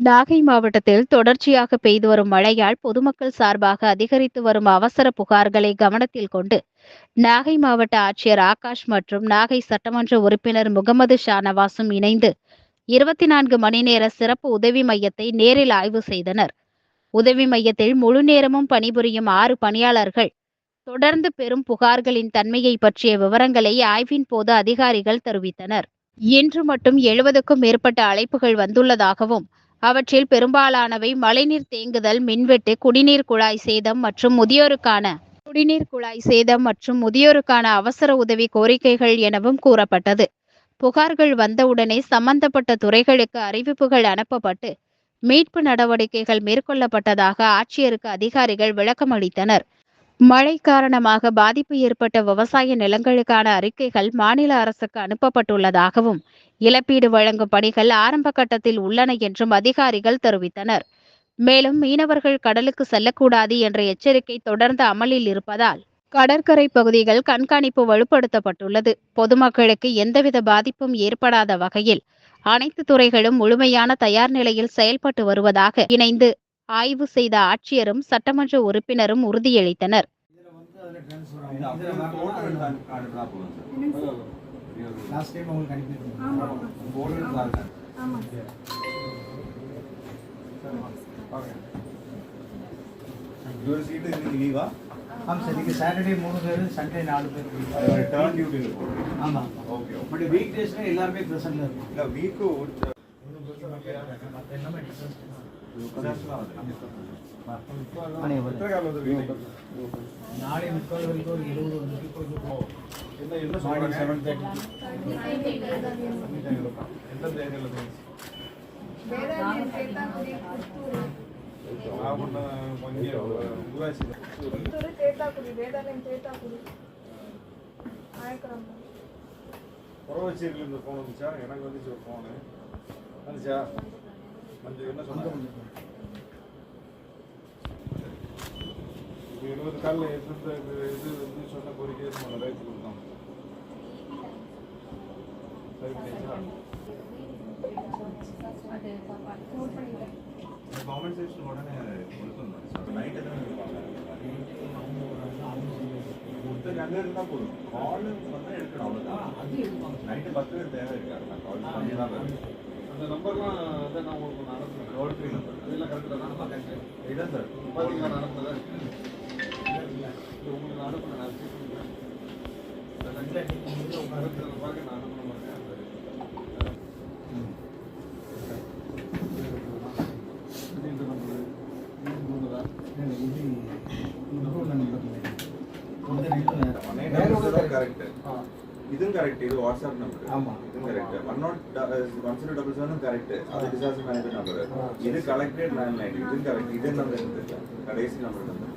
நாகை மாவட்டத்தில் தொடர்ச்சியாக பெய்து வரும் மழையால் பொதுமக்கள் சார்பாக அதிகரித்து வரும் அவசர புகார்களை கவனத்தில் கொண்டு நாகை மாவட்ட ஆட்சியர் ஆகாஷ் மற்றும் நாகை சட்டமன்ற உறுப்பினர் முகமது ஷானவாசும் இணைந்து இருபத்தி நான்கு மணி நேர சிறப்பு உதவி மையத்தை நேரில் ஆய்வு செய்தனர். உதவி மையத்தில் முழு நேரமும் பணிபுரியும் ஆறு பணியாளர்கள் தொடர்ந்து பெறும் புகார்களின் தன்மையை பற்றிய விவரங்களை ஆய்வின் போது அதிகாரிகள் தெரிவித்தனர். இன்று மட்டும் எழுபதுக்கும் மேற்பட்ட அழைப்புகள் வந்துள்ளதாகவும் அவற்றில் பெரும்பாலானவை மழைநீர் தேங்குதல் மின்வெட்டு குடிநீர் குழாய் சேதம் மற்றும் முதியோருக்கான குடிநீர் குழாய் சேதம் மற்றும் முதியோருக்கான அவசர உதவி கோரிக்கைகள் எனவும் கூறப்பட்டது. புகார்கள் வந்தவுடனே சம்பந்தப்பட்ட துறைகளுக்கு அறிவிப்புகள் அனுப்பப்பட்டு மீட்பு நடவடிக்கைகள் மேற்கொள்ளப்பட்டதாக ஆட்சியருக்கு அதிகாரிகள் விளக்கமளித்தனர். மழை காரணமாக பாதிப்பு ஏற்பட்ட விவசாய நிலங்களுக்கான அறிக்கைகள் மாநில அரசுக்கு அனுப்பப்பட்டுள்ளதாகவும் இழப்பீடு வழங்கும் பணிகள் ஆரம்ப கட்டத்தில் உள்ளன என்றும் அதிகாரிகள் தெரிவித்தனர். மேலும் மீனவர்கள் கடலுக்கு செல்லக்கூடாது என்ற எச்சரிக்கை தொடர்ந்து அமலில் இருப்பதால் கடற்கரை பகுதிகள் கண்காணிப்பு வலுப்படுத்தப்பட்டுள்ளது. பொதுமக்களுக்கு எந்தவித பாதிப்பும் ஏற்படாத வகையில் அனைத்து துறைகளும் முழுமையான தயார் நிலையில் செயல்பட்டு வருவதாக இணைந்து ஆய்வு செய்த ஆட்சியரும் சட்டமன்ற உறுப்பினரும் உறுதியளித்தனர்? ஆமாம் சார் சாட்டர்டே மூணு பேர் சண்டே நாலு பேர் இருக்கும். ஆமாம் okay. பட் வீக் டேஸ்ல எல்லாருமே ப்ரெசென்ட்ல இருக்கும் இல்ல, மற்ற எல்லாமே டிஃபரன்ஸ் வந்து நாளை முக்கால் வரைக்கும் ஒரு வந்து செவன் எந்த இருந்து? வேதாரண்யம் வந்துச்சா? எனக்கு வந்துச்சு ஒரு ஃபோனு வந்துச்சா? இருபது கால்ல எந்தெந்த இது வந்து சொன்ன கோரிக்கை நம்ம நிறைவேற்றி கொடுத்தோம். சரி பண்ணியாச்சா? காம்பன்சேஷன் உடனே கொடுத்துருந்தோம் சார் நைட்டு தான் இருப்பாங்க ஒருத்தர் அங்க இருந்தா போதும். கால் வந்து எடுக்கணும். அவ்வளோதான் நைட்டு பத்து பேர் தேவை இருக்காரு நான் கால் பண்ணி தான் அந்த நம்பர்லாம் வந்து நான் உங்களுக்கு ஒண்ணு அனுப்புறேன். டோல் ஃப்ரீ நம்பர் அதெல்லாம் correct தானா? இதான் சார் பாத்தீங்களா நான் அனுப்புனதை? இது உங்களுக்கு நான் அனுப்புனேன். நான் பாருங்க, நான் நைன் நம்பர் கரெக்ட் ஆ. இதுவும் கரெக்ட் இது வாட்ஸ்அப் நம்பர் ஆமா. இதுவும் correct one not one zero double செவனும் correct அது டிசாஸ்டர் மேனேஜர் நம்பர் இது கலெக்டட் லேண்ட் லைன் இதுவும் கரெக்ட் இது நம்பர் கடைசி நம்பர் நம்பர்